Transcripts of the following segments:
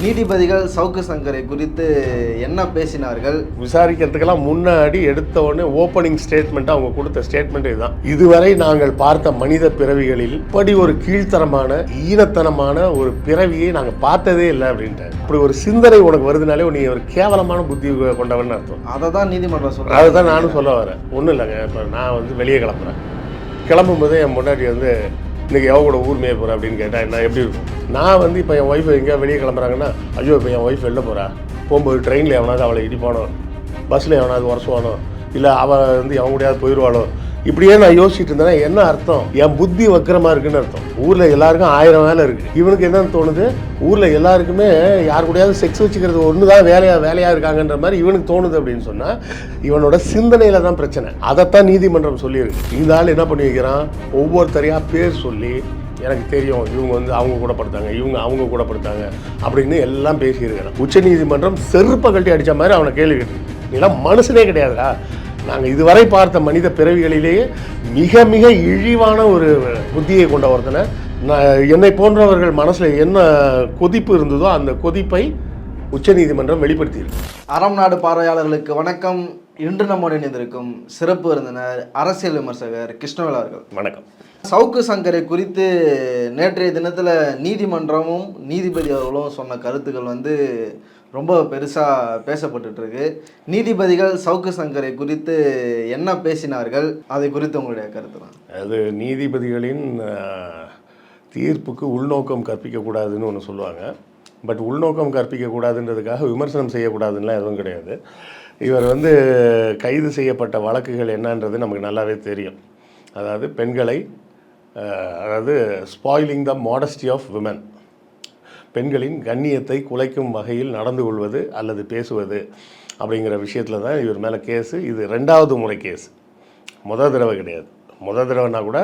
நீதிபதிகள் சவுக்கு சங்கரை குறித்து என்ன பேசினார்கள்? விசாரிக்கிறதுக்கெல்லாம் முன்னாடி எடுத்த உடனே ஓப்பனிங் ஸ்டேட்மெண்ட் அவங்க கொடுத்த ஸ்டேட்மெண்ட் இதுதான். இதுவரை நாங்கள் பார்த்த மனித பிறவிகளில் இப்படி ஒரு கீழ்த்தரமான ஈனத்தனமான ஒரு பிறவியை நாங்கள் பார்த்ததே இல்லை அப்படின்ட்டு அப்படி ஒரு சிந்தனை உனக்கு வருதுனாலே நீ ஒரு கேவலமான புத்தி கொண்டவன் அர்த்தம். அதை தான் நீதிமன்றம் சொல்றாங்க அதுதான் நானும் சொல்ல வரேன். ஒன்றும் இல்லைங்க இப்போ நான் வந்து வெளியே கிளம்புறேன். கிளம்பும் போதே என் முன்னாடி வந்து இன்றைக்கி எவ கூட ஊர் மேய போகிறேன் அப்படின்னு கேட்டால் என்ன எப்படி இருக்கும்? நான் வந்து இப்போ என் ஒய்ஃப் எங்கேயா வெளியே கிளம்புறாங்கன்னா ஐயோ இப்போ என் ஒய்ஃப் வெளில போகிறா போகும்போது ட்ரெயினில் எவனாவது அவளை இடிப்பானோ? பஸ்ஸில் எவனாவது உரசுவானோ? இல்லை அவள் வந்து எவன் கூடயாவது போயிடுவாளோ இப்படியே நான் யோசிச்சுட்டு இருந்தேன்னா என்ன அர்த்தம்? என் புத்தி வக்கரமா இருக்குன்னு அர்த்தம். ஊரில் எல்லாருக்கும் ஆயிரம் வேலை இருக்குது இவனுக்கு என்னன்னு தோணுது? ஊரில் எல்லாருக்குமே யார் கூடயாவது செக்ஸ் வச்சுக்கிறது ஒன்று தான் வேலையாக வேலையாக இருக்காங்கன்ற மாதிரி இவனுக்கு தோணுது அப்படின்னு சொன்னால் இவனோட சிந்தனையில தான் பிரச்சனை. அதைத்தான் நீதிமன்றம் சொல்லியிருக்கு. இந்த ஆள் என்ன பண்ணி வைக்கிறான்? ஒவ்வொருத்தரையாக பேர் சொல்லி எனக்கு தெரியும் இவங்க வந்து அவங்க கூட படுத்தாங்க இவங்க அவங்க கூட படுத்தாங்க அப்படின்னு எல்லாம் பேசியிருக்கிறேன். உச்ச நீதிமன்றம் செருப்பை கட்டி அடித்த மாதிரி அவனை கேள்வி கேட்டு நீலாம் மனுஷனே கிடையாதுடா. நாங்கள் இதுவரை பார்த்த மனித பிறவிகளிலேயே மிக மிக இழிவான ஒரு புத்தியை கொண்ட ஒருத்தனை. நான் என்னை போன்றவர்கள் மனசில் என்ன கொதிப்பு இருந்ததோ அந்த கொதிப்பை உச்சநீதிமன்றம் வெளிப்படுத்தியிருக்கு. அறம் நாடு பார்வையாளர்களுக்கு வணக்கம். இன்று நம்முடன் இணைந்திருக்கும் சிறப்பு விருந்தினர் அரசியல் விமர்சகர் கிருஷ்ணவேல் அவர்கள். வணக்கம். சவுக்கு சங்கரை குறித்து நேற்றைய தினத்தில் நீதிமன்றமும் நீதிபதி அவர்களும் சொன்ன கருத்துக்கள் வந்து ரொம்ப பெருசாக பேசப்பட்டுருக்கு நீதிபதிகள் சவுக்கு சங்கரை குறித்து என்ன பேசினார்கள்? அதை குறித்து உங்களுடைய கருத்து தான். அது நீதிபதிகளின் தீர்ப்புக்கு உள்நோக்கம் கற்பிக்கக்கூடாதுன்னு ஒன்று சொல்லுவாங்க. பட் உள்நோக்கம் கற்பிக்கக்கூடாதுன்றதுக்காக விமர்சனம் செய்யக்கூடாதுன்னுலாம் எதுவும் கிடையாது. இவர் வந்து கைது செய்யப்பட்ட வழக்குகள் என்னன்றது நமக்கு நல்லாவே தெரியும். அதாவது பெண்களை அதாவது spoiling the modesty of women பெண்களின் கண்ணியத்தை குலைக்கும் வகையில் நடந்து கொள்வது அல்லது பேசுவது அப்படிங்கிற விஷயத்தில் தான் இவர் மேலே கேஸு. இது ரெண்டாவது முறை கேஸ். முத தடவை கிடையாது. முத தடவைனா கூட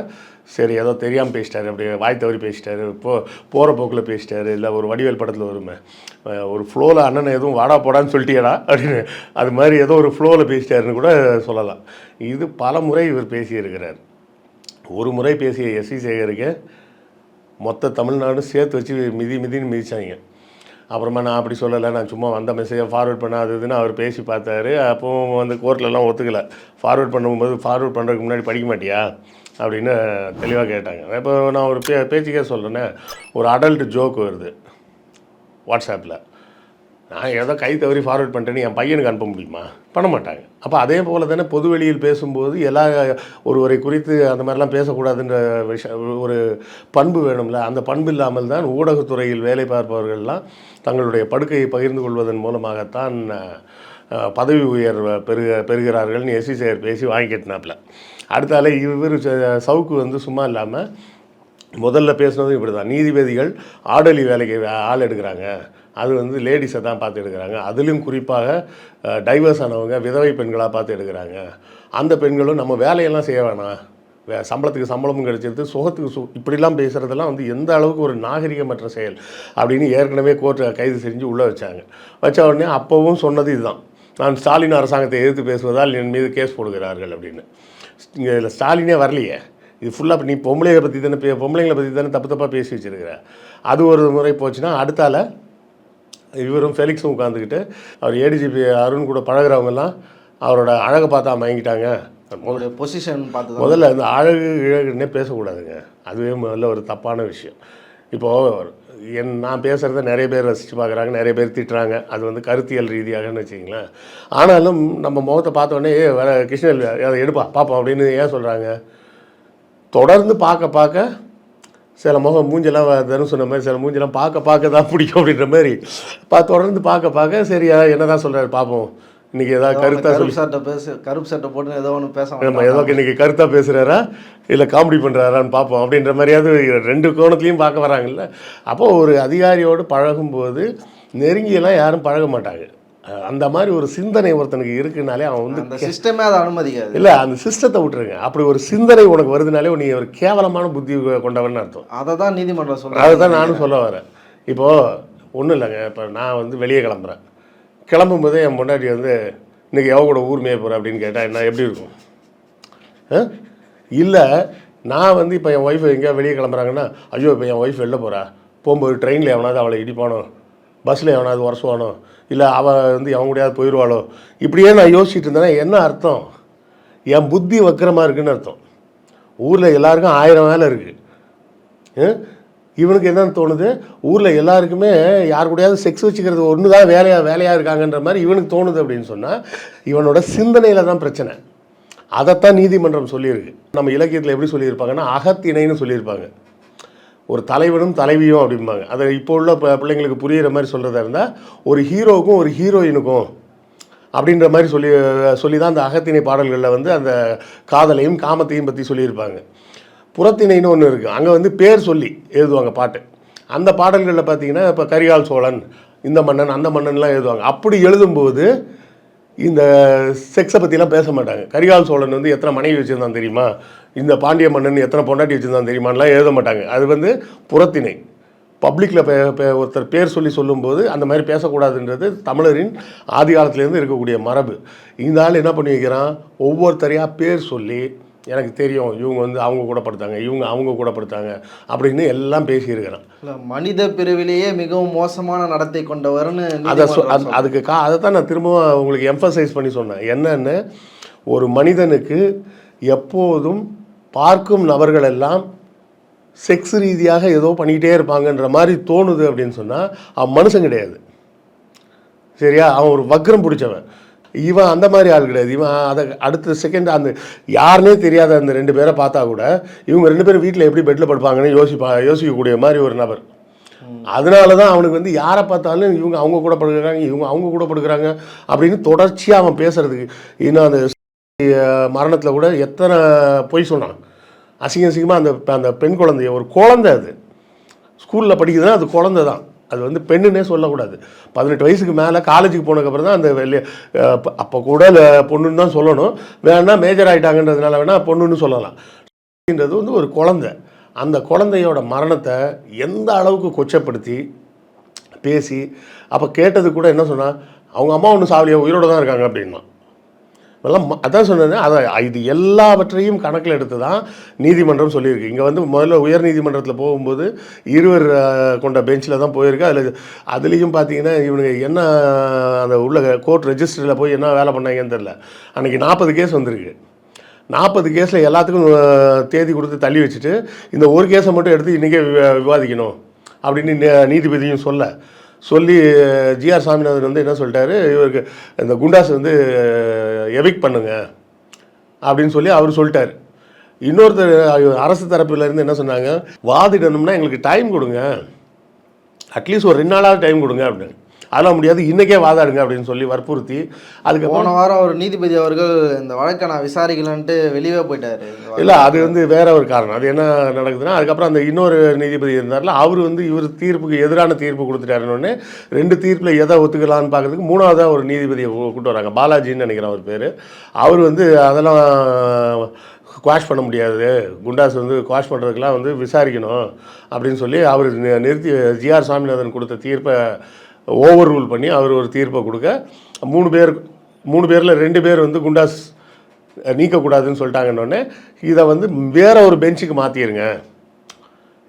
சரி ஏதோ தெரியாமல் பேசிட்டாரு அப்படி வாய் தவறி பேசிட்டாரு போ போகிற போக்கில் பேசிட்டாரு இல்லை ஒரு வடிவேல் படத்தில் வருமே ஒரு ஃப்ளோவில் அண்ணன் எதுவும் வாடா போடான்னு சொல்லிட்டியடா அப்படின்னு அது மாதிரி ஏதோ ஒரு ஃப்ளோவில் பேசிட்டாருன்னு கூட சொல்லலாம். இது பல முறை இவர் பேசியிருக்கிறார். ஒரு முறை பேசிய எஸ்சி சேகருக்கு மொத்த தமிழ்நாடும் சேர்த்து வச்சு மிதி மிதின்னு மிதிச்சாங்க. அப்புறமா நான் அப்படி சொல்லலை நான் சும்மா வந்த மெசேஜை ஃபார்வர்ட் பண்ணாததுன்னு அவர் பேசி பார்த்தாரு. அப்போவும் வந்து கோர்ட்லலாம் ஒத்துக்கலை. ஃபார்வர்ட் பண்ணும்போது ஃபார்வர்ட் பண்ணுறதுக்கு முன்னாடி படிக்க மாட்டியா? அப்படின்னு தெளிவாக கேட்டாங்க. இப்போ நான் ஒரு பே பேச்சுக்கே சொல்கிறேன்னே ஒரு அடல்ட் ஜோக் வருது. வாட்ஸ்அப்பில் நான் ஏதோ கை தவறி ஃபார்வர்ட் பண்ணிட்டேன்னு என் பையனுக்கு அனுப்ப முடியுமா? பண்ண மாட்டாங்க. அப்போ அதே போல் தானே பொது வெளியில் பேசும்போது எல்லா ஒருவரை குறித்து அந்த மாதிரிலாம் பேசக்கூடாதுன்ற விஷயம் ஒரு பண்பு வேணும்ல அந்த பண்பு இல்லாமல் தான் ஊடகத்துறையில் வேலை பார்ப்பவர்கள்லாம் தங்களுடைய படுக்கையை பகிர்ந்து கொள்வதன் மூலமாகத்தான் பதவி உயர்வை பெருக பெறுகிறார்கள்னு எஸ்சி சேர் பேசி வாங்கி அடுத்தால இவர் ச- சவுக்கு வந்து சும்மா இல்லாமல் முதல்ல பேசுனதும் இப்படி தான் நீதிபதிகள் ஆடலி வேலைக்கு ஆள் எடுக்கிறாங்க. அது வந்து லேடிஸை தான் பார்த்து எடுக்கிறாங்க. அதுலேயும் குறிப்பாக டைவர்ஸ் ஆனவங்க விதவை பெண்களாக பார்த்து எடுக்கிறாங்க. அந்த பெண்களும் நம்ம வேலையெல்லாம் செய்ய வேணாம். வே சம்பளத்துக்கு சம்பளமும் கிடைச்சிருது. சுகத்துக்கு சு இப்படிலாம் பேசுகிறதெல்லாம் வந்து எந்த அளவுக்கு ஒரு நாகரிகமற்ற செயல் அப்படின்னு ஏற்கனவே கோர்ட்டை கைது செஞ்சு உள்ளே வச்சாங்க. வச்ச உடனே அப்போவும் சொன்னது இதுதான். நான் ஸ்டாலின் அரசாங்கத்தை எதிர்த்து பேசுவதால் என் மீது கேஸ் போடுகிறார்கள் அப்படின்னு. இங்கே இதில் ஸ்டாலினே வரலையே. இது ஃபுல்லாக நீ பொம்பளைங்களை பற்றி தானே பே பொம்பளைங்களை பற்றி தானே தப்பு தப்பாக பேசி வச்சிருக்கிற. அது ஒரு முறை போச்சுன்னா அடுத்தால இவரும் ஃபெலிக்ஸும் உட்காந்துக்கிட்டு அவர் ஏடிஜிபி அருண் கூட பழகுறவங்கெல்லாம் அவரோட அழகை பார்த்தா மயங்கிட்டாங்க. உங்களுடைய பொசிஷன் பார்த்து முதல்ல இந்த அழகு இழகுன்னே பேசக்கூடாதுங்க. அதுவே முதல்ல ஒரு தப்பான விஷயம். இப்போது என் நான் பேசுகிறத நிறைய பேர் ரசித்து பார்க்குறாங்க நிறைய பேர் திட்டுறாங்க. அது வந்து கருத்தியல் ரீதியாகன்னு வச்சிங்களேன் ஆனாலும் நம்ம முகத்தை பார்த்த உடனே "ஏய், வேற கிருஷ்ணல் அதை எடுப்பா பார்ப்போம் அப்படின்னு ஏன் சொல்கிறாங்க தொடர்ந்து பார்க்க பார்க்க சில முகம் மூஞ்செல்லாம் தரும் சொன்ன மாதிரி சில மூஞ்செல்லாம் பார்க்க பார்க்க தான் பிடிக்கும் அப்படின்ற மாதிரி. பா தொடர்ந்து பார்க்க பார்க்க சரி என்ன தான் சொல்கிறாரு பார்ப்போம் இன்றைக்கி ஏதாவது கருத்தாக சொல்லி கருப்பு சட்டை பேச கருப்பு சட்டை போட்டு ஏதோ ஒன்று பேச நம்ம. ஏதோ இன்னைக்கு கருத்தாக பேசுகிறாரா இல்லை காமெடி பண்ணுறாரான்னு பார்ப்போம் அப்படின்ற மாதிரியாவது ரெண்டு கோணத்துலையும் பார்க்க வராங்கல்ல. அப்போ ஒரு அதிகாரியோடு பழகும்போது நெருங்கியெல்லாம் யாரும் பழக மாட்டாங்க. அந்த மாதிரி ஒரு சிந்தனை ஒருத்தனுக்கு இருக்குனாலே அவன் வந்து அந்த சிஸ்டமே அதை அனுமதிக்காது. இல்லை அந்த சிஸ்டத்தை விட்டுருங்க. அப்படி ஒரு சிந்தனை உனக்கு வருதுனாலே நீ ஒரு கேவலமான புத்தி கொண்டவன் அர்த்தம். அதை தான் நீதிமன்றம் சொல்றாங்க அதுதான் நானும் சொல்ல வரேன். இப்போது ஒன்றும் இல்லைங்க இப்போ நான் வந்து வெளியே கிளம்புறேன். கிளம்பும்போதே என் முன்னாடி வந்து இன்றைக்கி எவ கூட ஊர் மேய போகிற அப்படின்னு கேட்டால் என்ன எப்படி இருக்கும்? இல்லை நான் வந்து இப்போ என் ஒய்ஃப் எங்கேயா வெளியே கிளம்புறாங்கன்னா ஐயோ இப்போ என் ஒய்ஃப் வெளில போகிறா போகும்போது ட்ரெயினில் எவனாவது அவளை இடிப்பானோ? பஸ்ஸில் எவனாவது உரசுவானோ இல்லை அவள் வந்து எவன் கூடயாவது போயிடுவாளோ இப்படியே நான் யோசிச்சுட்டு இருந்தேன்னா என்ன அர்த்தம்? என் புத்தி வக்கரமாக இருக்குன்னு அர்த்தம். ஊரில் எல்லாருக்கும் ஆயிரம் வேலை இருக்குது இவனுக்கு என்னன்னு தோணுது? ஊரில் எல்லாருக்குமே யார் கூடயாவது செக்ஸ் வச்சுக்கிறது ஒன்று தான் வேலையாக வேலையாக இருக்காங்கன்ற மாதிரி இவனுக்கு தோணுது அப்படின்னு சொன்னால் இவனோட சிந்தனையில் தான் பிரச்சனை. அதைத்தான் நீதிமன்றம் சொல்லியிருக்கு. நம்ம இலக்கியத்தில் எப்படி சொல்லியிருப்பாங்கன்னா அகத்திணைன்னு சொல்லியிருப்பாங்க. ஒரு தலைவனும் தலைவியும் அப்படிம்பாங்க. அதை இப்போ உள்ள ப- பிள்ளைங்களுக்கு புரியிற மாதிரி சொல்கிறதா இருந்தால் ஒரு ஹீரோவுக்கும் ஒரு ஹீரோயினுக்கும் அப்படின்ற மாதிரி சொல்லி சொல்லி தான் அந்த அகத்திணை பாடல்களில் வந்து அந்த காதலையும் காமத்தையும் பற்றி சொல்லியிருப்பாங்க. புறத்திணைன்னு ஒன்று இருக்குது அங்கே வந்து பேர் சொல்லி எழுதுவாங்க பாட்டு. அந்த பாடல்களில் பார்த்தீங்கன்னா இப்போ கரிகால் சோழன் இந்த மன்னன் அந்த மன்னன்லாம் எழுதுவாங்க. அப்படி எழுதும்போது இந்த செக்ஸை பற்றிலாம் பேச மாட்டாங்க. கரிகால் சோழன் வந்து எத்தனை மனைவி வச்சுருந்தான் தெரியுமா? இந்த பாண்டிய மன்னன் எத்தனை பொண்டாட்டி வச்சுருந்தான் தெரியுமான்லாம் எழுத மாட்டாங்க. அது வந்து புறத்திணை. பப்ளிக்கில் ஒருத்தர் பேர் சொல்லி சொல்லும்போது அந்த மாதிரி பேசக்கூடாதுன்றது தமிழரின் ஆதி காலத்துலேருந்து இருக்கக்கூடிய மரபு. இந்த ஆள் என்ன பண்ணி வைக்கிறான் ஒவ்வொருத்தரையாக பேர் சொல்லி எனக்கு தெரியும் இவங்க வந்து அவங்க கூட படுத்தாங்க இவங்க அவங்க கூட படுத்தாங்க அப்படின்னு எல்லாம் பேசியிருக்கிறான். மனித பிரிவிலேயே மிகவும் மோசமான நடத்தை கொண்டவர்னு அதை. அதுக்கு கா அதை தான் நான் திரும்பவும் உங்களுக்கு எம்ஃபசைஸ் பண்ணி சொன்னேன். என்னன்னு ஒரு மனிதனுக்கு எப்போதும் பார்க்கும் நபர்கள் எல்லாம் செக்ஸ் ரீதியாக ஏதோ பண்ணிக்கிட்டே இருப்பாங்கன்ற மாதிரி தோணுது அப்படின்னு சொன்னால் அவன் மனுஷன் கிடையாது. சரியா? அவன் ஒரு வக்ரம் பிடிச்சவன். இவன் அந்த மாதிரி ஆள் கிடையாது. இவன் அதை அடுத்த செகண்ட் அந்த யாருனே தெரியாத அந்த ரெண்டு பேரை பார்த்தா கூட இவங்க ரெண்டு பேரும் வீட்டில் எப்படி பெட்டில் படுப்பாங்கன்னு யோசிப்பா யோசிக்கக்கூடிய மாதிரி ஒரு நபர். அதனால தான் அவனுக்கு வந்து யாரை பார்த்தாலும் இவங்க அவங்க கூட படுக்கிறாங்க இவங்க அவங்க கூட படுக்கிறாங்க அப்படின்னு தொடர்ச்சியாக அவன் பேசுறதுக்கு. இன்னும் அந்த மரணத்தில் கூட எத்தனை பொய் சொன்னான்? அசிங்க அசிங்கமாக அந்த அந்த பெண் குழந்தைய ஒரு குழந்தை அது. ஸ்கூலில் படிக்குதுன்னா அது குழந்தை தான். அது வந்து பெண்ணுன்னே சொல்லக்கூடாது. பதினெட்டு வயசுக்கு மேலே காலேஜுக்கு போனதுக்கப்புறம் தான் அந்த வெளியே அப்போ கூட பொண்ணுன்னு தான் சொல்லணும். வேணால் மேஜர் ஆகிட்டாங்கன்றதுனால வேணால் பொண்ணுன்னு சொல்லலாம்ன்றது வந்து ஒரு குழந்தை. அந்த குழந்தையோட மரணத்தை எந்த அளவுக்கு கொச்சப்படுத்தி பேசி அப்போ கேட்டது கூட என்ன சொன்னால் அவங்க அம்மா ஒன்று சாவலியா? உயிரோட தான் இருக்காங்க அப்படின்னா. எல்லாம் ம- அதான் சொன்னேன் அதை இது எல்லாவற்றையும் கணக்கில் எடுத்து தான் நீதிமன்றம் சொல்லியிருக்கு. இங்கே வந்து முதல்ல உயர் நீதிமன்றத்தில் போகும்போது இருவர் கொண்ட பெஞ்சில் தான் போயிருக்கு. அதில் அதுலேயும் பார்த்தீங்கன்னா இவனுங்க என்ன அந்த உள்ள கோர்ட் ரெஜிஸ்டரில் போய் என்ன வேலை பண்ணாங்கன்னு தெரில அன்றைக்கி நாற்பது கேஸ் வந்திருக்கு. நாற்பது கேஸில் எல்லாத்துக்கும் தேதி கொடுத்து தள்ளி வச்சுட்டு இந்த ஒரு கேஸை மட்டும் எடுத்து இன்றைக்கே விவாதிக்கணும் அப்படின்னு நீதிபதியும் சொல்ல. சொல்லி ஜிஆர் சாமிநாதன் வந்து என்ன சொல்லிட்டாரு? இவருக்கு இந்த குண்டாஸ் வந்து எவிக் பண்ணுங்க அப்படின்னு சொல்லி அவர் சொல்லிட்டார். இன்னொருத்தர் அரசு தரப்புல இருந்து என்ன சொன்னாங்க? வாதிடணும்னா எங்களுக்கு டைம் கொடுங்க. அட்லீஸ்ட் ஒரு ரெண்டு நாளாவது டைம் கொடுங்க அப்படின்னு அதெல்லாம் முடியாது. இன்றைக்கே வாதாடுங்க அப்படின்னு சொல்லி வற்புறுத்தி அதுக்கப்புறம் போன வாரம் ஒரு நீதிபதி அவர்கள் இந்த வழக்கை நான் விசாரிக்கலன்ட்டு வெளியே போயிட்டாரு. இல்லை அது வந்து வேற ஒரு காரணம். அது என்ன நடக்குதுன்னா அதுக்கப்புறம் அந்த இன்னொரு நீதிபதி இருந்தார்ல அவர் வந்து இவர் தீர்ப்புக்கு எதிரான தீர்ப்பு கொடுத்துட்டாருன்னு ரெண்டு தீர்ப்பில் எதை ஒத்துக்கலாம்னு பார்க்கறதுக்கு மூணாவதாக ஒரு நீதிபதியை கூ- கூட்டு வராங்க. பாலாஜின்னு நினைக்கிறேன் அவர் பேர். அவர் வந்து அதெல்லாம் குவாஷ் பண்ண முடியாது. குண்டாஸ் வந்து குவாஷ் பண்ணுறதுக்கெலாம் வந்து விசாரிக்கணும் அப்படின்னு சொல்லி அவர் நிறுத்தி ஜிஆர் சாமிநாதன் கொடுத்த தீர்ப்பை ஓவர் ரூல் பண்ணி அவர் ஒரு தீர்ப்பை கொடுக்க மூணு பேர் மூணு பேரில் ரெண்டு பேர் வந்து குண்டாஸ் நீக்கக்கூடாதுன்னு சொல்லிட்டாங்கன்னொடனே இதை வந்து வேற ஒரு பெஞ்சுக்கு மாற்றிடுங்க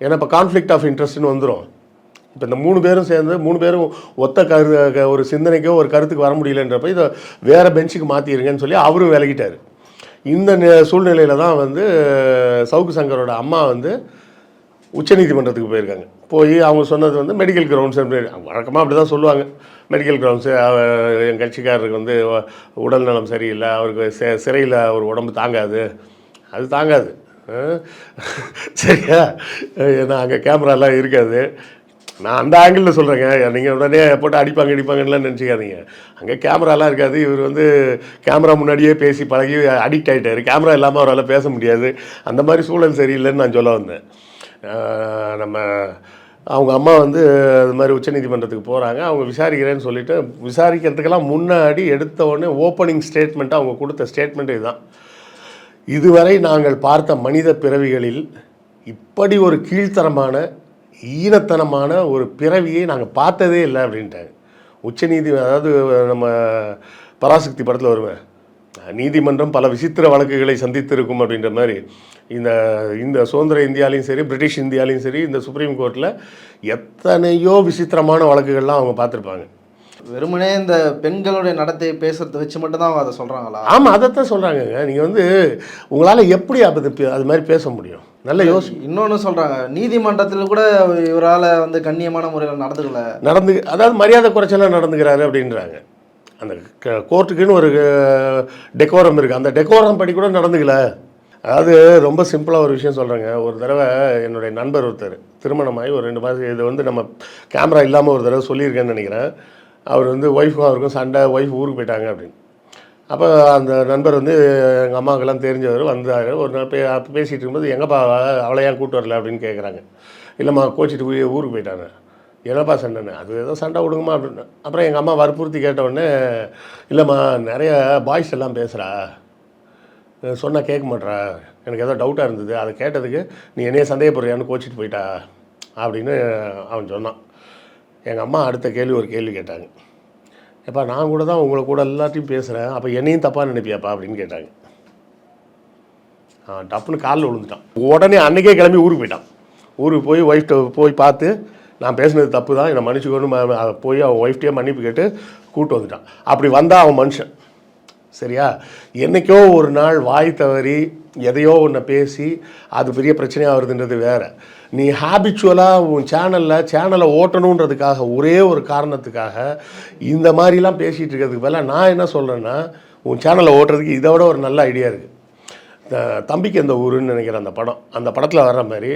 ஏன்னா இப்போ கான்ஃப்ளிக்ட் ஆஃப் இன்ட்ரெஸ்ட்னு வந்துடும் இப்போ இந்த மூணு பேரும் சேர்ந்து மூணு பேரும் ஒத்த கரு க- ஒரு சிந்தனைக்கோ ஒரு கருத்துக்கு வர முடியலன்றப்ப இதை வேறு பெஞ்சுக்கு மாற்றிடுங்கன்னு சொல்லி அவரும் விலகிட்டார். இந்த சூழ்நிலையில் தான் வந்து சவுக்கு சங்கரோட அம்மா வந்து உச்சநீதிமன்றத்துக்கு போயிருக்காங்க. போய் அவங்க சொன்னது வந்து மெடிக்கல் கிரவுண்ட்ஸ் வழக்கமாக அப்படி தான் சொல்லுவாங்க. மெடிக்கல் கிரவுண்ட்ஸு என் கட்சிக்காரருக்கு வந்து உடல் நலம் சரியில்லை அவருக்கு சே சிறையில் அவர் உடம்பு தாங்காது. அது தாங்காது. சரியா? ஏன்னா அங்கே கேமராலாம் இருக்காது. நான் அந்த ஆங்கிளில் சொல்கிறேங்க நீங்கள் உடனே போட்டு அடிப்பாங்க அடிப்பாங்கலாம் நினச்சிக்காதீங்க. அங்கே கேமராலாம் இருக்காது. இவர் வந்து கேமரா முன்னாடியே பேசி பழகி அடிக்ட் ஆகிட்டார் கேமரா இல்லாமல் அவரால் பேச முடியாது. அந்த மாதிரி சூழல் சரியில்லைன்னு நான் சொல்ல வந்தேன். நம்ம அவங்க அம்மா வந்து அது மாதிரி உச்சநீதிமன்றத்துக்கு போகிறாங்க அவங்க விசாரிக்கிறேன்னு சொல்லிட்டு விசாரிக்கிறதுக்கெல்லாம் முன்னாடி எடுத்த உடனே ஓப்பனிங் ஸ்டேட்மெண்ட்டாக அவங்க கொடுத்த ஸ்டேட்மெண்ட் இதுதான். இதுவரை நாங்கள் பார்த்த மனித பிறவிகளில் இப்படி ஒரு கீழ்த்தரமான ஈனத்தனமான ஒரு பிறவியை நாங்கள் பார்த்ததே இல்லை அப்படின்ட்டாங்க. உச்சநீதி அதாவது நம்ம பராசக்தி படத்தில் வருவேன் நீதிமன்றம் பல விசித்திர வழக்குகளை சந்தித்திருக்கும் அப்படின்ற மாதிரி இந்த இந்த சுதந்திர இந்தியாலையும் சரி பிரிட்டிஷ் இந்தியாலையும் சரி இந்த சுப்ரீம் கோர்ட்டில் எத்தனையோ விசித்திரமான வழக்குகள்லாம் அவங்க பார்த்துருப்பாங்க. வெறுமனே இந்த பெண்களுடைய நடத்தையை பேசுறத வச்சு மட்டும்தான் அவங்க அதை சொல்றாங்களா? ஆமாம் அதைத்தான் சொல்கிறாங்கங்க நீங்கள் வந்து உங்களால் எப்படி அது அது மாதிரி பேச முடியும்? நல்ல யோசி இன்னொன்னு சொல்றாங்க. நீதிமன்றத்தில் கூட இவரால வந்து கண்ணியமான முறையில் நடந்துக்கல. நடந்து அதாவது மரியாதை குறைச்சலாக நடந்துக்கிறாரு அப்படின்றாங்க. அந்த க- கோர்ட்டுக்குன்னு ஒரு டெக்கோரம் இருக்குது அந்த டெக்கோரம் படி கூட நடந்துக்கல. அதாவது ரொம்ப சிம்பிளாக ஒரு விஷயம் சொல்கிறேங்க ஒரு தடவை என்னுடைய நண்பர் ஒருத்தர் திருமணமாகி ஒரு ரெண்டு மாதம் இது வந்து நம்ம கேமரா இல்லாமல் ஒரு தடவை சொல்லியிருக்கேன்னு நினைக்கிறேன். அவர் வந்து ஒய்ஃபும் அவருக்கும் சண்டை ஒய்ஃப் ஊருக்கு போயிட்டாங்க அப்படின்னு. அப்போ அந்த நண்பர் வந்து எங்கள் அம்மாவுக்கெல்லாம் தெரிஞ்சவர் வந்தார். ஒரு நாள் பே பேசிகிட்டு இருக்கும்போது எங்கப்பா அவளை ஏன் கூட்டு வரல? அப்படின்னு கேட்குறாங்க இல்லைம்மா கோச்சிட்டு ஊருக்கு போயிட்டாங்க என்னப்பா சண்டைன்னு. அது ஏதோ சண்டை விடுங்கம்மா அப்படின்னு. அப்புறம் எங்கள் அம்மா வற்புறுத்தி கேட்டவுடனே இல்லைம்மா நிறைய பாய்ஸ் எல்லாம் பேசுகிறா சொன்னால் கேட்க மாட்றா. எனக்கு ஏதோ டவுட்டாக இருந்தது. அதை கேட்டதுக்கு நீ என்னைய சந்தேகப்படுறியான்னு கோச்சிட்டு போயிட்டா. அப்படின்னு அவன் சொன்னான். எங்கள் அம்மா அடுத்த கேள்வி ஒரு கேள்வி கேட்டாங்க. எப்பா நான் கூட தான் உங்களை கூட எல்லாத்தையும் பேசுகிறேன் அப்போ என்னையும் தப்பாக நினைப்பியாப்பா? அப்படின்னு கேட்டாங்க. ஆ டப்புன்னு காலில் விழுந்துட்டான். உடனே அன்றைக்கே கிளம்பி ஊருக்கு போயிட்டான். ஊருக்கு போய் ஒய்ஃப்ட்ட போய் பார்த்து நான் பேசினது தப்பு தான் என்னை மன்னிச்சுக்கணும் போய் அவன் ஒய்ஃப்டே மன்னிப்பு கேட்டு கூப்பிட்டு வந்துட்டான். அப்படி வந்தால் அவன் மனுஷன். சரியா? என்னைக்கோ ஒரு நாள் வாய் தவறி எதையோ ஒன்று பேசி அது பெரிய பிரச்சனையாக வருதுன்றது வேறு. நீ ஹேபிச்சுவலாக உன் சேனலில் சேனலை ஓட்டணுன்றதுக்காக ஒரே ஒரு காரணத்துக்காக இந்த மாதிரிலாம் பேசிகிட்டு இருக்கிறதுக்கு பதிலாக நான் என்ன சொல்கிறேன்னா உன் சேனலை ஓட்டுறதுக்கு இதை விட ஒரு நல்ல ஐடியா இருக்குது தம்பிக்கு எந்த ஊருன்னு நினைக்கிறேன் அந்த படம். அந்த படத்தில் வர்ற மாதிரி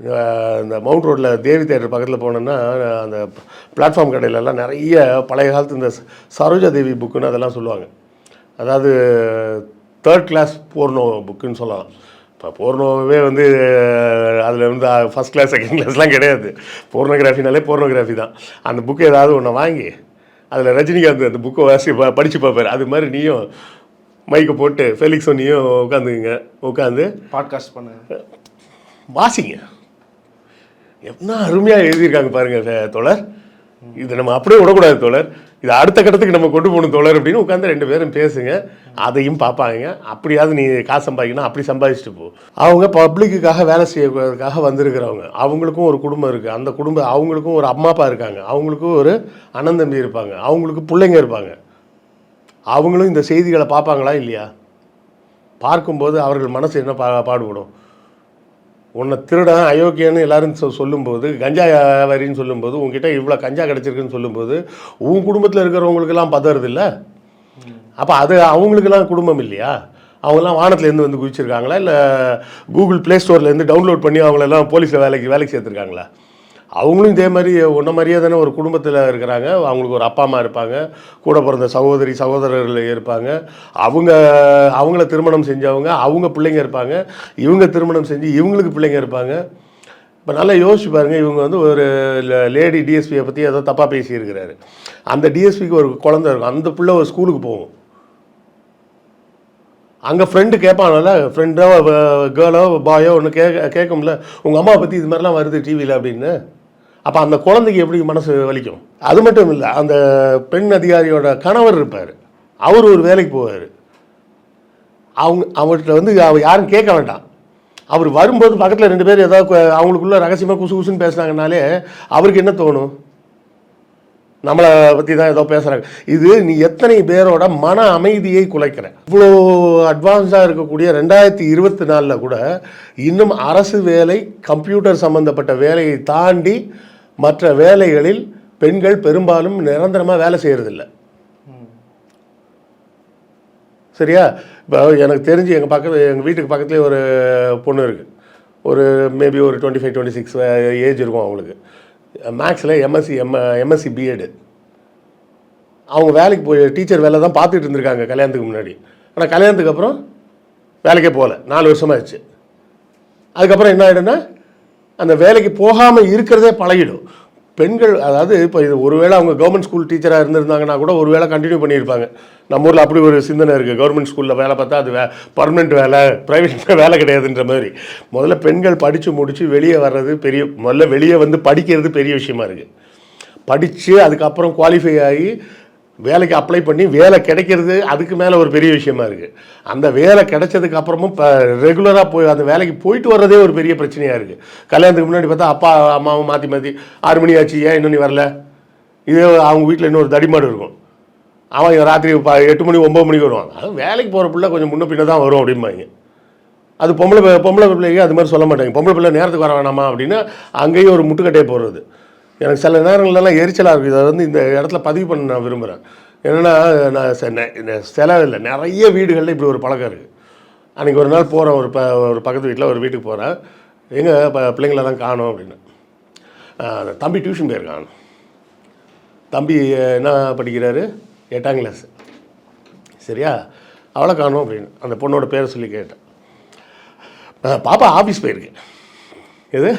இந்த மவுண்ட் ரோட்டில் தேவி தேட்டர் பக்கத்தில் போனோன்னா அந்த பிளாட்ஃபார்ம் கடையிலலாம் நிறைய பழைய காலத்து இந்த சரோஜா தேவி புக்குன்னு அதெல்லாம் சொல்லுவாங்க. அதாவது தேர்ட் கிளாஸ் போர்னோ புக்குன்னு சொல்லலாம். இப்போ போர்னோவே வந்து அதில் வந்து ஃபஸ்ட் கிளாஸ் செகண்ட் கிளாஸ்லாம் கிடையாது. போர்னோகிராஃபினாலே போர்னோகிராஃபி தான். அந்த புக்கு ஏதாவது ஒன்று வாங்கி அதில் ரஜினிகாந்த் அந்த புக்கை வாசி ப- படிச்சு பார்ப்பார். அது மாதிரி நீயும் மைக்கை போட்டு ஃபெலிக்ஸும் நீயும் உட்காந்துங்க உட்காந்து பாட்காஸ்ட் பண்ணுங்க வாசிங்க. என்ன அருமையாக எழுதியிருக்காங்க பாருங்கள் தோழர். இது நம்ம அப்படியே விடக்கூடாது தோழர். இது அடுத்த கட்டத்துக்கு நம்ம கொண்டு போகணும் தோழர் அப்படின்னு உட்காந்து ரெண்டு பேரும் பேசுங்க. அதையும் பார்ப்பாங்க. அப்படியாவது நீ காசு சம்பாதிக்கணும் அப்படி சம்பாதிச்சுட்டு போ. அவங்க பப்ளிக்குக்காக வேலை செய்யறதுக்காக வந்திருக்கிறவங்க. அவங்களுக்கும் ஒரு குடும்பம் இருக்குது அந்த குடும்பம் அவங்களுக்கும் ஒரு அம்மா அப்பா இருக்காங்க. அவங்களுக்கும் ஒரு அண்ணன் தம்பி இருப்பாங்க. அவங்களுக்கு பிள்ளைங்க இருப்பாங்க. அவங்களும் இந்த செய்திகளை பார்ப்பாங்களா இல்லையா? பார்க்கும்போது அவர்கள் மனசு என்ன பா பாடுபடும்? உன்னை திருடன் அயோக்கியன்னு எல்லாரும் சொல்லும்போது கஞ்சா வியாபாரின்னு சொல்லும்போது உங்ககிட்ட இவ்வளோ கஞ்சா கிடச்சிருக்குன்னு சொல்லும்போது உன் குடும்பத்தில் இருக்கிறவங்களுக்கெல்லாம் பதறது இல்லை அப்போ அது அவங்களுக்கெல்லாம் குடும்பம் இல்லையா? அவங்கெல்லாம் வானத்துலேருந்து வந்து குதிச்சிருக்காங்களா இல்லை கூகுள் ப்ளே ஸ்டோர்லேருந்து டவுன்லோட் பண்ணி அவங்களெல்லாம் போலீஸில் வேலைக்கு வேலைக்கு சேர்த்துருக்காங்களா? அவங்களும் இதே மாதிரி ஒன்றை மாதிரியே தானே ஒரு குடும்பத்தில் இருக்கிறாங்க. அவங்களுக்கு ஒரு அப்பா அம்மா இருப்பாங்க. கூட பிறந்த சகோதரி சகோதரர்கள் இருப்பாங்க. அவங்க அவங்கள திருமணம் செஞ்சவங்க அவங்க பிள்ளைங்க இருப்பாங்க. இவங்க திருமணம் செஞ்சு இவங்களுக்கு பிள்ளைங்க இருப்பாங்க. இப்போ நல்லா யோசிச்சு பாருங்க இவங்க வந்து ஒரு லேடி டிஎஸ்பியை பற்றி ஏதோ தப்பாக பேசியிருக்கிறாரு. அந்த டிஎஸ்பிக்கு ஒரு குழந்தை இருக்கும். அந்த பிள்ளை ஒரு ஸ்கூலுக்கு போகும். அங்கே ஃப்ரெண்டு கேட்பான்ல ஃப்ரெண்டோ கேர்ளோ பாயோ ஒன்று கேட்க கேட்கும்ல உங்கள் அம்மாவை பற்றி இது மாதிரிலாம் வருது டிவியில் அப்படின்னு. அப்போ அந்த குழந்தைக்கு எப்படி மனசு வலிக்கும்? அது மட்டும் இல்லை அந்த பெண் அதிகாரியோட கணவர் இருப்பார். அவர் ஒரு வேலைக்கு போவார். அவங்க அவர்கிட்ட வந்து அவர் யாரும் கேட்க வேண்டாம். அவர் வரும்போது பக்கத்தில் ரெண்டு பேர் ஏதாவது அவங்களுக்குள்ள ரகசியமாக குசு குசுன்னு பேசுனாங்கனாலே அவருக்கு என்ன தோணும்? நம்மளை பற்றி தான் ஏதோ பேசுகிறாங்க இது நீ எத்தனை பேரோட மன அமைதியை குலைக்கிற? இவ்வளோ அட்வான்ஸாக இருக்கக்கூடிய ரெண்டாயிரத்தி இருபத்தி நாலில் கூட இன்னும் அரசு வேலை கம்ப்யூட்டர் சம்மந்தப்பட்ட வேலையை தாண்டி மற்ற வேலைகளில் பெண்கள் பெரும்பாலும் நிரந்தரமாக வேலை செய்கிறதில்ல சரியா? இப்போ எனக்கு தெரிஞ்சு எங்கள் பக்கத்து எங்கள் வீட்டுக்கு பக்கத்துலேயே ஒரு பொண்ணு இருக்குது ஒரு மேபி ஒரு twenty five twenty six age இருக்கும் அவங்களுக்கு. மேக்ஸில் எம்எஸ்சி எம் எம்எஸ்சி பிஎட் அவங்க வேலைக்கு போய் டீச்சர் வேலை தான் பார்த்துட்டு இருந்திருக்காங்க கல்யாணத்துக்கு முன்னாடி. ஆனால் கல்யாணத்துக்கு அப்புறம் வேலைக்கே போகல. நாலு வருஷமாச்சு அதுக்கப்புறம் என்ன ஆகிடும்னா அந்த வேலைக்கு போகாமல் இருக்கிறதே பழகிடும். பெண்கள் அதாவது இப்போ இது ஒருவேளை அவங்க கவர்மெண்ட் ஸ்கூல் டீச்சராக இருந்திருந்தாங்கன்னா கூட ஒரு வேளை கண்டினியூ பண்ணியிருப்பாங்க. நம்ம ஊரில் அப்படி ஒரு சிந்தனை இருக்குது கவர்மெண்ட் ஸ்கூலில் வேலை பார்த்தா அது வே பர்மனெண்ட் வேலை ப்ரைவேட் வேலை கிடையாதுன்ற மாதிரி. முதல்ல பெண்கள் படித்து முடித்து வெளியே வர்றது பெரிய முதல்ல வெளியே வந்து படிக்கிறது பெரிய விஷயமா இருக்குது படித்து அதுக்கப்புறம் குவாலிஃபை ஆகி வேலைக்கு அப்ளை பண்ணி வேலை கிடைக்கிறது அதுக்கு மேலே ஒரு பெரிய விஷயமா இருக்குது அந்த வேலை கிடைச்சதுக்கு அப்புறமும் இப்போ ரெகுலராக போய் அந்த வேலைக்கு போயிட்டு வர்றதே ஒரு பெரிய பிரச்சனையாக இருக்குது கல்யாணத்துக்கு முன்னாடி பார்த்தா அப்பா அம்மாவும் மாற்றி மாற்றி ஆறு மணி ஆச்சு ஏன் இன்னும் நீ வரல? இதே அவங்க வீட்டில் இன்னொரு தடிமாடு இருக்கும். அவன் ராத்திரி ப எட்டு மணி ஒம்பது மணிக்கு வருவான். அது வேலைக்கு போகிற பிள்ளை கொஞ்சம் முன்ன பின்ன தான் வரும் அப்படிம்பாங்க. அது பொம்பளை பொம்பளை பிள்ளைங்க அது மாதிரி சொல்ல மாட்டாங்க. பொம்பளை பிள்ளை நேரத்துக்கு வர வேணாமா அப்படின்னு அங்கேயும் ஒரு முட்டுக்கட்டையை போடுறது. எனக்கு சில நேரங்கள்லாம் எரிச்சலாக இருக்குது அதை வந்து இந்த இடத்துல பதிவு பண்ண நான் விரும்புகிறேன் என்னென்னா நான் செ- நெ- செலவு இல்லை. நிறைய வீடுகளில் இப்படி ஒரு பழக்கம் இருக்குது அன்றைக்கி ஒரு நாள் போகிறேன் ஒரு ப ஒரு பக்கத்து வீட்டில் ஒரு வீட்டுக்கு போகிறேன் எங்கே ப பிள்ளைங்களெல்லாம் காணோம் அப்படின்னு. தம்பி டியூஷன் போயிருக்கான். தம்பி என்ன படிக்கிறாரு? எட்டாம் கிளாஸ் சரியா? அவளை காணும் அப்படின்னு. அந்த பொண்ணோட பேரை சொல்லி கேட்டேன். பாப்பா ஆஃபீஸ் போயிருக்கு. எது?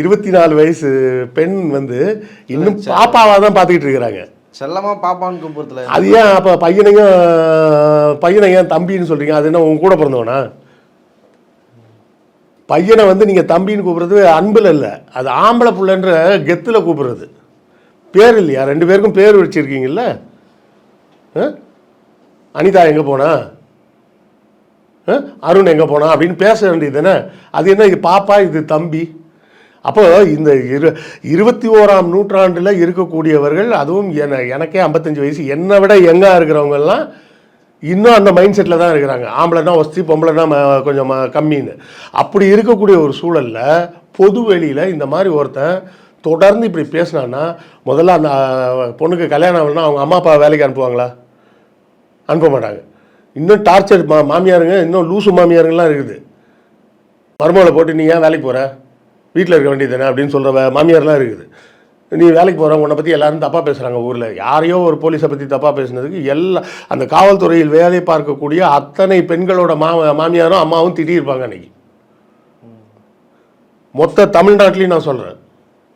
இருபத்தி நாலு வயசு பெண் வந்து இன்னும் பாப்பாவாக தான் பார்த்துக்கிட்டு இருக்கிறாங்க. செல்லமா பாப்பான்னு கூப்பிடுறதுல? அது ஏன் அப்போ பையனையும் பையனை ஏன் தம்பின்னு சொல்கிறீங்க அது என்ன உங்க கூட பிறந்தவனா? பையனை வந்து நீங்கள் தம்பின்னு கூப்பிடுறது அன்பில் இல்லை. அது ஆம்பளை புள்ளன்ற கெத்தில் கூப்பிடுறது. பேர் இல்லையா? ரெண்டு பேருக்கும் பேர் வச்சுருக்கீங்கல்ல? அனிதா எங்கே போனா? அருண் எங்கே போனா? அப்படின்னு பேச வேண்டியது தானே. அது என்ன இது பாப்பா இது தம்பி? அப்போ இந்த இரு இருபத்தி ஓராம் நூற்றாண்டில் இருக்கக்கூடியவர்கள் அதுவும் என எனக்கே ஐம்பத்தஞ்சு வயசு என்னை விட யங்காக இருக்கிறவங்கெல்லாம் இன்னும் அந்த மைண்ட் செட்டில் தான் இருக்கிறாங்க. ஆம்பளைனா ஒஸ்தி பொம்பளைனா கொஞ்சம் கம்மின்னு. அப்படி இருக்கக்கூடிய ஒரு சூழலில் பொது வெளியில் இந்த மாதிரி ஒருத்தன் தொடர்ந்து இப்படி பேசினான்னா முதல்ல அந்த பொண்ணுக்கு கல்யாணம் ஆகலன்னா அவங்க அம்மா அப்பா வேலைக்கு அனுப்புவாங்களா? அனுப்ப மாட்டாங்க. இன்னும் டார்ச்சர் மா மாமியாருங்க இன்னும் லூசு மாமியாருங்கெல்லாம் இருக்குது. மருமகளை போட்டு நீ ஏன் வேலைக்கு போகிற வீட்டில் இருக்க வேண்டியது தானே அப்படின்னு சொல்கிற மாமியார்லாம் இருக்குது. நீ வேலைக்கு போகிற உன்னை பற்றி எல்லாரும் தப்பாக பேசுகிறாங்க ஊரில். யாரையோ ஒரு போலீஸை பற்றி தப்பாக பேசுனதுக்கு எல்லா அந்த காவல்துறையில் வேலை பார்க்கக்கூடிய அத்தனை பெண்களோட மா மாமியாரும் அம்மாவும் திட்டியிருப்பாங்க அன்னைக்கு. மொத்த தமிழ்நாட்டிலையும் நான் சொல்கிறேன்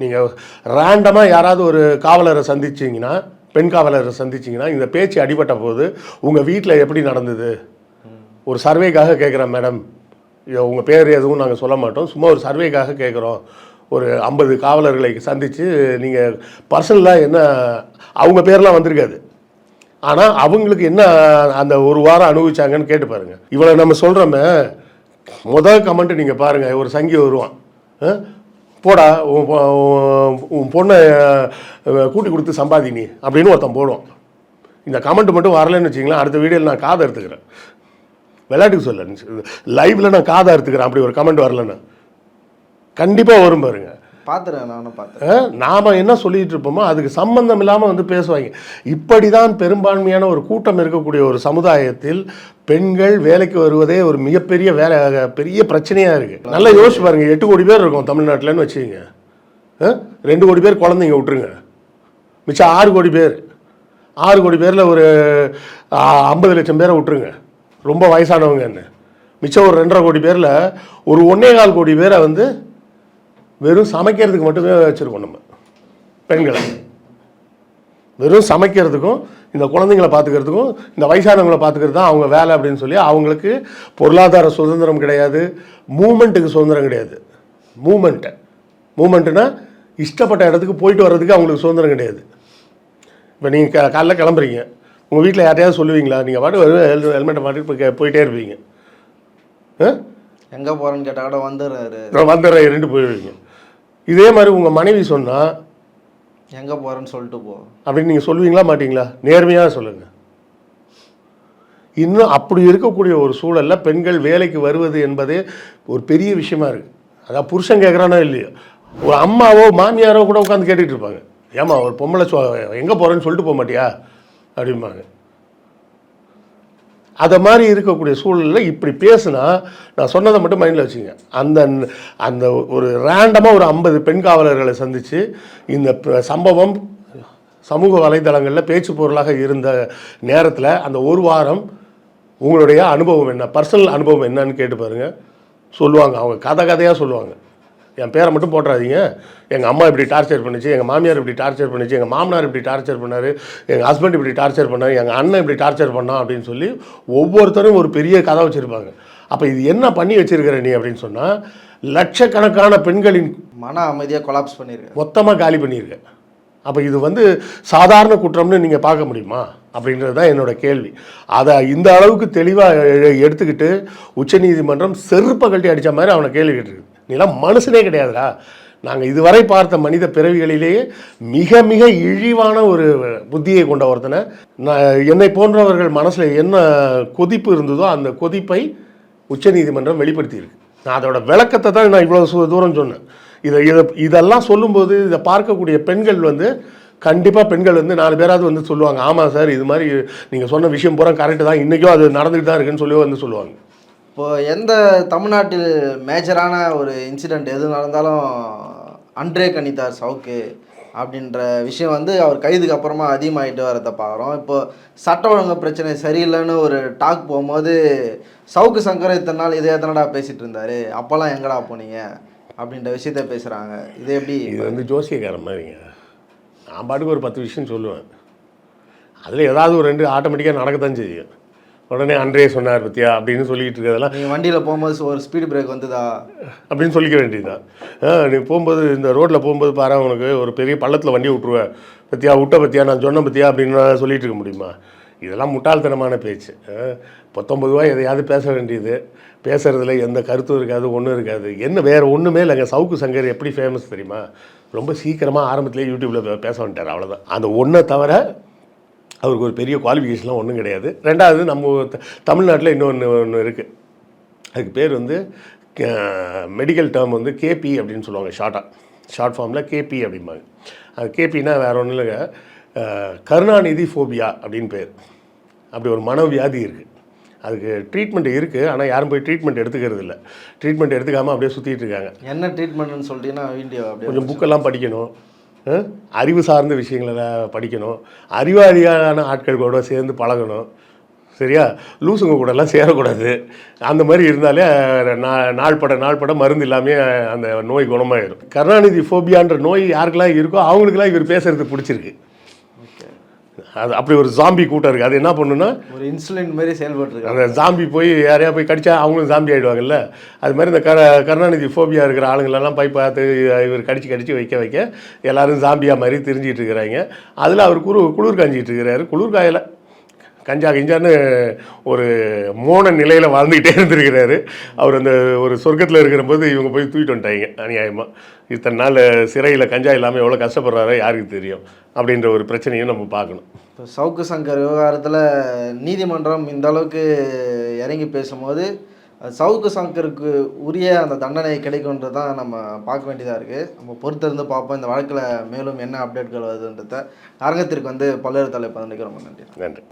நீங்கள் ரேண்டமாக யாராவது ஒரு காவலரை சந்திச்சிங்கன்னா பெண் காவலரை சந்திச்சிங்கன்னா இந்த பேச்சு அடிபட்ட போது உங்கள் வீட்டில் எப்படி நடந்தது? ஒரு சர்வேக்காக கேட்குறேன் மேடம் உங்கள் பேர் எதுவும் நாங்கள் சொல்ல மாட்டோம். சும்மா ஒரு சர்வேக்காக கேட்குறோம் ஒரு ஐம்பது காவலர்களை சந்தித்து நீங்கள் பர்சனலாக என்ன அவங்க பேர்லாம் வந்திருக்காது. ஆனால் அவங்களுக்கு என்ன அந்த ஒரு வாரம் அனுபவிச்சாங்கன்னு கேட்டு பாருங்க. இவ்வளோ நம்ம சொல்கிறோமே முதல் கமெண்ட்டு நீங்கள் பாருங்கள் ஒரு சங்கி வருவான். போடா உன் உன் பொண்ணை கூட்டி கொடுத்து சம்பாதி நீ அப்படின்னு ஒருத்தன் போடுவான். இந்த கமெண்ட் மட்டும் வரலன்னு வச்சிங்களேன் அடுத்த வீடியோவில் நான் காதை எடுத்துக்கிறேன். விளையாட்டுக்கு சொல்ல. லைவில் நான் காதை எடுத்துக்கிறேன் அப்படி ஒரு கமெண்ட் வரலன்னு. கண்டிப்பாக வரும் பாருங்க. பார்த்துறேன் நானும் பார்த்தேன் நாம் என்ன சொல்லிட்டு இருப்போமோ அதுக்கு சம்பந்தம் இல்லாமல் வந்து பேசுவாங்க. இப்படி தான் பெரும்பான்மையான ஒரு கூட்டம் இருக்கக்கூடிய ஒரு சமுதாயத்தில் பெண்கள் வேலைக்கு வருவதே ஒரு மிகப்பெரிய வேலை பெரிய பிரச்சனையாக இருக்குது நல்லா யோசிச்சு பாருங்க. எட்டு கோடி பேர் இருக்கோம் தமிழ்நாட்டில்னு வச்சுக்கோங்க? ரெண்டு கோடி பேர் குழந்தைங்க விட்டுருங்க. மிச்சம் ஆறு கோடி பேர். ஆறு கோடி பேரில் ஒரு ஐம்பது லட்சம் பேரை விட்டுருங்க. ரொம்ப வயசானவங்க என்ன? மிச்சம் ஒரு ரெண்டரை கோடி பேரில் ஒரு ஒன்றே கால் கோடி பேரை வந்து வெறும் சமைக்கிறதுக்கு மட்டுமே வச்சுருக்கோம் நம்ம பெண்களை. வெறும் சமைக்கிறதுக்கும் இந்த குழந்தைங்களை பார்த்துக்கிறதுக்கும் இந்த வயசானவங்களை பார்த்துக்கிறது தான் அவங்க வேலை அப்படின்னு சொல்லி அவங்களுக்கு பொருளாதார சுதந்திரம் கிடையாது மூமெண்ட்டுக்கு சுதந்திரம் கிடையாது. மூமெண்ட்டு. மூமெண்ட்டுனா இஷ்டப்பட்ட இடத்துக்கு போயிட்டு வர்றதுக்கு அவங்களுக்கு சுதந்திரம் கிடையாது. இப்போ நீங்கள் க காலைல கிளம்புறீங்க. உங்கள் வீட்டில் யாரையாவது சொல்லுவீங்களா? நீங்கள் பாட்டு ஹெல் ஹெல்மெட்டை மாட்டிட்டு போயிட்டே இருப்பீங்க. எங்கே போகிறேன்னு கேட்டால் கூட வந்துடுறாரு. வந்துடுறேன் ரெண்டு போயிடுவீங்க. இதே மாதிரி உங்கள் மனைவி சொன்னால் எங்கே போகிறேன்னு சொல்லிட்டு போ. அப்படின்னு நீங்கள் சொல்லுவீங்களா மாட்டீங்களா? நேர்மையாக சொல்லுங்கள் இன்னும் அப்படி இருக்கக்கூடிய ஒரு சூழலில் பெண்கள் வேலைக்கு வருவது என்பதே ஒரு பெரிய விஷயமா இருக்குது அதான் புருஷன் கேட்குறானோ இல்லையோ. ஒரு அம்மாவோ மாமியாரோ கூட உட்காந்து கேட்டுட்டு இருப்பாங்க. ஏமா ஒரு பொம்பளை சொ எங்கே போகிறேன்னு சொல்லிட்டு போக மாட்டியா? அப்படிம்பாங்க. அதை மாதிரி இருக்கக்கூடிய சூழலில் இப்படி பேசுனா நான் சொன்னதை மட்டும் மைண்டில் வச்சுங்க. அந்த அந்த ஒரு ரேண்டமாக ஒரு ஐம்பது பெண் காவலர்களை சந்தித்து இந்த ப- சம்பவம் சமூக வலைதளங்களில் பேச்சு பொருளாக இருந்த நேரத்தில் அந்த ஒரு வாரம் உங்களுடைய அனுபவம் என்ன? பர்சனல் அனுபவம் என்னன்னு கேட்டு பாருங்கள் சொல்லுவாங்க. அவங்க கதை கதையாக சொல்லுவாங்க. என் பேரை மட்டும் போட்டுறாதீங்க. எங்கள் அம்மா இப்படி டார்ச்சர் பண்ணுச்சு எங்கள் மாமியார் இப்படி டார்ச்சர் பண்ணுச்சு எங்கள் மாமனார் இப்படி டார்ச்சர் பண்ணார் எங்கள் ஹஸ்பண்ட் இப்படி டார்ச்சர் பண்ணார் எங்கள் அண்ணன் இப்படி டார்ச்சர் பண்ணான் அப்படின்னு சொல்லி ஒவ்வொருத்தரும் ஒரு பெரிய கதை வச்சுருப்பாங்க. அப்போ இது என்ன பண்ணி வச்சிருக்கிற நீ அப்படின்னு சொன்னால் லட்சக்கணக்கான பெண்களின் மன அமைதியாக கொலாப்ஸ் பண்ணியிருக்கேன் மொத்தமாக காலி பண்ணியிருக்க அப்போ இது வந்து சாதாரண குற்றம்னு நீங்கள் பார்க்க முடியுமா? அப்படின்றது தான் என்னோட கேள்வி. அதை இந்த அளவுக்கு தெளிவாக எடுத்துக்கிட்டு உச்சநீதிமன்றம் செருப்பை கட்டி அடித்த மாதிரி அவனை கேள்வி கேட்டிருக்கு. நீலாம் மனுஷனே கிடையாதுடா. நாங்கள் இதுவரை பார்த்த மனித பிறவிகளிலேயே மிக மிக இழிவான ஒரு புத்தியை கொண்ட ஒருத்தனை. நான் என்னை போன்றவர்கள் மனசில் என்ன கொதிப்பு இருந்ததோ அந்த கொதிப்பை உச்சநீதிமன்றம் வெளிப்படுத்தியிருக்கு. நான் அதோட விளக்கத்தை தான் நான் இவ்வளோ தூரம் சொன்னேன். இதை இதை இதெல்லாம் சொல்லும்போது இதை பார்க்கக்கூடிய பெண்கள் வந்து கண்டிப்பாக பெண்கள் வந்து நாலு பேராவது வந்து சொல்லுவாங்க. ஆமாம் சார் இது மாதிரி நீங்கள் சொன்ன விஷயம் பூரா கரெக்டு தான். இன்றைக்கும் அது நடந்துகிட்டு தான் இருக்குன்னு சொல்லி வந்து சொல்லுவாங்க. இப்போ எந்த தமிழ்நாட்டில் மேஜரான ஒரு இன்சிடெண்ட் எது நடந்தாலும் அன்றே கணித்தார் சவுக்கு அப்படின்ற விஷயம் வந்து அவர் கைதுக்கு அப்புறமா அதிகமாகிட்டு வரதை பார்க்குறோம். இப்போது சட்ட ஒழுங்கு பிரச்சனை சரியில்லைன்னு ஒரு டாக் போகும்போது சவுக்கு சங்கர் இத்தனை நாள் இதே எத்தனடா பேசிகிட்டு இருந்தார்? அப்போல்லாம் எங்கடா போனீங்க? அப்படின்ற விஷயத்த பேசுகிறாங்க இது எப்படி இது வந்து ஜோசியக்காரன் மாதிரிங்க. நான் பாட்டுக்கு ஒரு பத்து விஷயம் சொல்லுவேன். அதில் ஏதாவது ஒரு ரெண்டு ஆட்டோமேட்டிக்காக நடக்கத்தான் செய்யும். உடனே அன்றே சொன்னார் பத்தியா? அப்படின்னு சொல்லிட்டு இருக்கிறதெல்லாம் நீங்கள் வண்டியில் போகும்போது ஒரு ஸ்பீடு பிரேக் வந்துதா? அப்படின்னு சொல்லிக்க வேண்டியதுதான் நீ போகும்போது இந்த ரோட்டில் போகும்போது பாரு உனக்கு ஒரு பெரிய பள்ளத்தில் வண்டி விட்ருவேன் பத்தியா விட்ட பத்தியா நான் சொன்ன பத்தியா அப்படின்னு சொல்லிட்டு இருக்க முடியுமா? இதெல்லாம் முட்டாள்தனமான பேச்சு. ஆ, பத்தொன்பது ரூபாய் எதையாவது பேச வேண்டியது. பேசுறதுல எந்த கருத்தும் இருக்காது ஒன்றும் இருக்காது. என்ன வேறு ஒன்றுமே இல்லைங்க. சவுக்கு சங்கர் எப்படி ஃபேமஸ் தெரியுமா? ரொம்ப சீக்கிரமாக ஆரம்பத்திலே யூடியூப்பில் பேச வந்துட்டார் அவ்வளோதான் அந்த ஒன்றை தவிர அவருக்கு ஒரு பெரிய குவாலிஃபிகேஷன்லாம் ஒன்றும் கிடையாது. ரெண்டாவது நம்ம தமிழ்நாட்டில் இன்னொன்று ஒன்று இருக்குது அதுக்கு பேர் வந்து மெடிக்கல் டேர்ம் வந்து கேபி அப்படின்னு சொல்லுவாங்க ஷார்ட்டாக ஷார்ட் ஃபார்மில் கேபி அப்படிம்பாங்க. அது கேபின்னா வேறு ஒன்றும் இல்லைங்க. கருணாநிதி ஃபோபியா அப்படின்னு பேர். அப்படி ஒரு மனவியாதி இருக்குது அதுக்கு ட்ரீட்மெண்ட் இருக்குது ஆனால் யாரும் போய் ட்ரீட்மெண்ட் எடுத்துக்கிறது இல்லை. ட்ரீட்மெண்ட் எடுத்துக்காமல் அப்படியே சுற்றிட்டு இருக்காங்க. என்ன ட்ரீட்மெண்ட்னு சொல்லிட்டீங்கன்னா வீடியோ கொஞ்சம் புக்கெல்லாம் படிக்கணும். அறிவு சார்ந்த விஷயங்களை படிக்கணும். அறிவாளியான ஆட்கள் கூட சேர்ந்து பழகணும். சரியா? லூசுங்க கூடலாம் சேரக்கூடாது. அந்த மாதிரி இருந்தாலே நா- நாள் பட நாள் பட மருந்து இல்லாமல் அந்த நோய் குணமாயிடும் கருணாநிதி ஃபோபியான்ற நோய் யாருக்கெல்லாம் இருக்கோ அவங்களுக்கெல்லாம் இவர் பேசுறது பிடிச்சிருக்கு. அது அப்படி ஒரு ஜாம்பி கூட்டம் இருக்குது அது என்ன பண்ணுன்னா ஒரு இன்சுலின் மாதிரி செயல்பட்டுருக்காங்க அந்த ஜாம்பி போய் யாரையா போய் கடிச்சா அவங்களும் ஜாம்பி ஆகிடுவாங்கல்ல அது மாதிரி இந்த கர கருணாநிதி ஃபோபியா இருக்கிற ஆளுங்களெல்லாம் போய் பார்த்து இவர் கடிச்சு கடிச்சு வைக்க வைக்க எல்லாரும் ஜாம்பியா மாதிரி தெரிஞ்சிட்டு இருக்கிறாங்க. அதில் அவர் குரு குளிர் காஞ்சிட்டு இருக்கிறாரு. குளிர் காயலை. கஞ்சா கிஞ்சான்னு ஒரு மோன நிலையில் வாழ்ந்துக்கிட்டே இருந்திருக்கிறாரு. அவர் அந்த ஒரு சொர்க்கத்தில் இருக்கிற போது இவங்க போய் தூக்கிட்டு வந்துட்டாங்க அநியாயமாக இத்தனை நாள் சிறையில் கஞ்சா இல்லாமல் எவ்வளோ கஷ்டப்படுறாரோ யாருக்கு தெரியும். அப்படின்ற ஒரு பிரச்சனையும் நம்ம பார்க்கணும். இப்போ சவுக்கு சங்கர் விவகாரத்தில் நீதிமன்றம் இந்த அளவுக்கு இறங்கி பேசும்போது சவுக்கு சங்கருக்கு உரிய அந்த தண்டனை கிடைக்கும்ன்றது தான் நம்ம பார்க்க வேண்டியதாக இருக்குது நம்ம பொறுத்திருந்து பார்ப்போம். இந்த வழக்கில் மேலும் என்ன அப்டேட்கள் வருதுன்றத. அரங்கத்திற்கு வந்து பல்வேறு தலைப்பு ரொம்ப நன்றி. நன்றி.